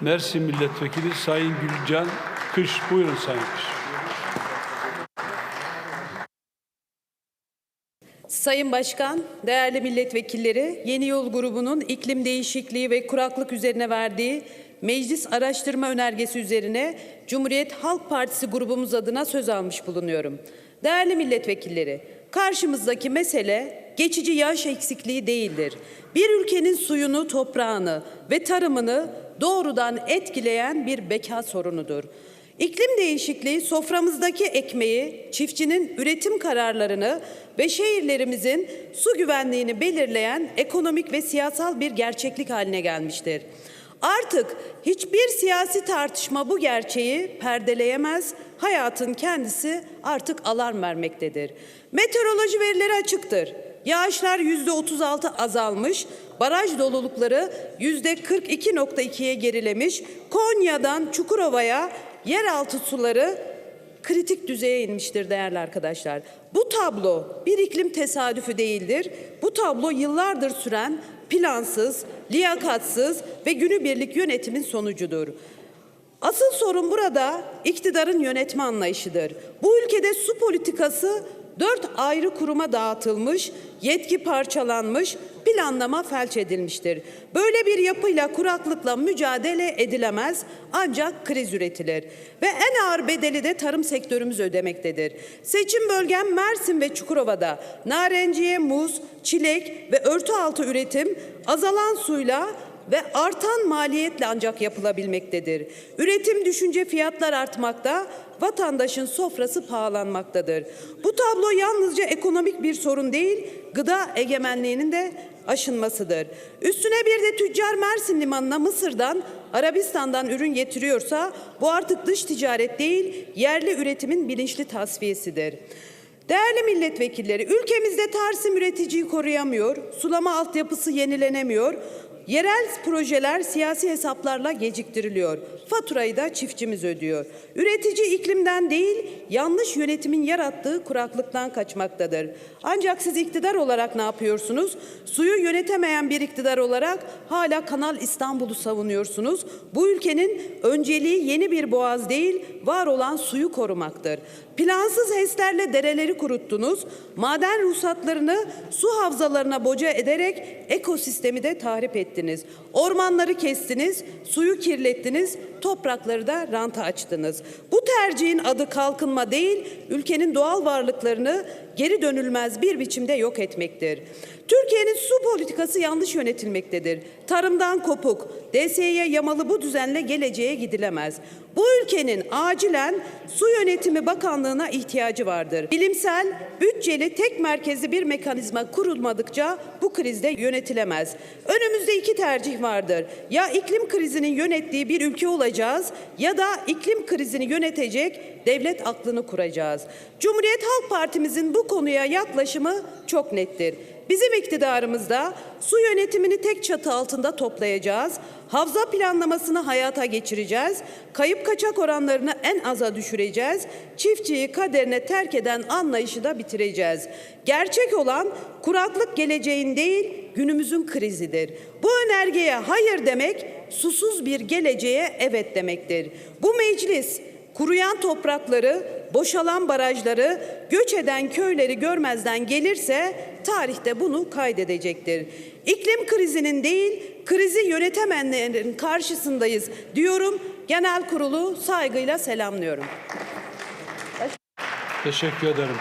Mersin Milletvekili Sayın Gülcan Kış. Buyurun Sayın Kış. Sayın Başkan, değerli milletvekilleri, Yeni Yol grubunun iklim değişikliği ve kuraklık üzerine verdiği meclis araştırma önergesi üzerine Cumhuriyet Halk Partisi grubumuz adına söz almış bulunuyorum. Değerli milletvekilleri, karşımızdaki mesele geçici yağış eksikliği değildir. Bir ülkenin suyunu, toprağını ve tarımını doğrudan etkileyen bir beka sorunudur. İklim değişikliği soframızdaki ekmeği, çiftçinin üretim kararlarını ve şehirlerimizin su güvenliğini belirleyen ekonomik ve siyasal bir gerçeklik haline gelmiştir. Artık hiçbir siyasi tartışma bu gerçeği perdeleyemez, hayatın kendisi artık alarm vermektedir. Meteoroloji verileri açıktır. Yağışlar yüzde 36 azalmış, baraj dolulukları yüzde 42.2'ye gerilemiş, Konya'dan Çukurova'ya yeraltı suları kritik düzeye inmiştir değerli arkadaşlar. Bu tablo bir iklim tesadüfü değildir. Bu tablo yıllardır süren plansız, liyakatsız ve günübirlik yönetimin sonucudur. Asıl sorun burada iktidarın yönetme anlayışıdır. Bu ülkede su politikası dört ayrı kuruma dağıtılmış, yetki parçalanmış, planlama felç edilmiştir. Böyle bir yapıyla kuraklıkla mücadele edilemez ancak kriz üretilir. Ve en ağır bedeli de tarım sektörümüz ödemektedir. Seçim bölgem Mersin ve Çukurova'da narenciye, muz, çilek ve örtü altı üretim azalan suyla ve artan maliyetle ancak yapılabilmektedir. Üretim düşünce fiyatlar artmakta, vatandaşın sofrası pahalanmaktadır. Bu tablo yalnızca ekonomik bir sorun değil, gıda egemenliğinin de aşınmasıdır. Üstüne bir de tüccar Mersin limanına Mısır'dan, Arabistan'dan ürün getiriyorsa bu artık dış ticaret değil, yerli üretimin bilinçli tasfiyesidir. Değerli milletvekilleri, ülkemizde Tarsim üreticiyi koruyamıyor, sulama altyapısı yenilenemiyor, Yerel projeler siyasi hesaplarla geciktiriliyor. Faturayı da çiftçimiz ödüyor. Üretici iklimden değil, yanlış yönetimin yarattığı kuraklıktan kaçmaktadır. Ancak siz iktidar olarak ne yapıyorsunuz? Suyu yönetemeyen bir iktidar olarak hala Kanal İstanbul'u savunuyorsunuz. Bu ülkenin önceliği yeni bir boğaz değil, var olan suyu korumaktır. Plansız HES'lerle dereleri kuruttunuz. Maden ruhsatlarını su havzalarına boca ederek ekosistemi de tahrip ettiniz. Ormanları kestiniz, suyu kirlettiniz, toprakları da ranta açtınız. Bu tercihin adı kalkınma değil, ülkenin doğal varlıklarını geri dönülmez bir biçimde yok etmektir. Türkiye'nin su politikası yanlış yönetilmektedir. Tarımdan kopuk, DSE'ye yamalı bu düzenle geleceğe gidilemez. Bu ülkenin acilen Su Yönetimi Bakanlığı'na ihtiyacı vardır. Bilimsel, bütçeli, tek merkezli bir mekanizma kurulmadıkça bu krizde yönetilemez. Önümüzde iki tercih vardır. Ya iklim krizinin yönettiği bir ülke olacağız ya da iklim krizini yönetecek devlet aklını kuracağız. Cumhuriyet Halk Partimizin bu konuya yaklaşımı çok nettir. Bizim iktidarımızda su yönetimini tek çatı altında toplayacağız. Havza planlamasını hayata geçireceğiz. Kayıp kaçak oranlarını en aza düşüreceğiz. Çiftçiyi kaderine terk eden anlayışı da bitireceğiz. Gerçek olan kuraklık geleceğin değil, günümüzün krizidir. Bu önergeye hayır demek, susuz bir geleceğe evet demektir. Bu meclis kuruyan toprakları, boşalan barajları, göç eden köyleri görmezden gelirse tarihte bunu kaydedecektir. İklim krizinin değil, krizi yönetemeyenlerin karşısındayız diyorum. Genel kurulu saygıyla selamlıyorum. Teşekkür ederim.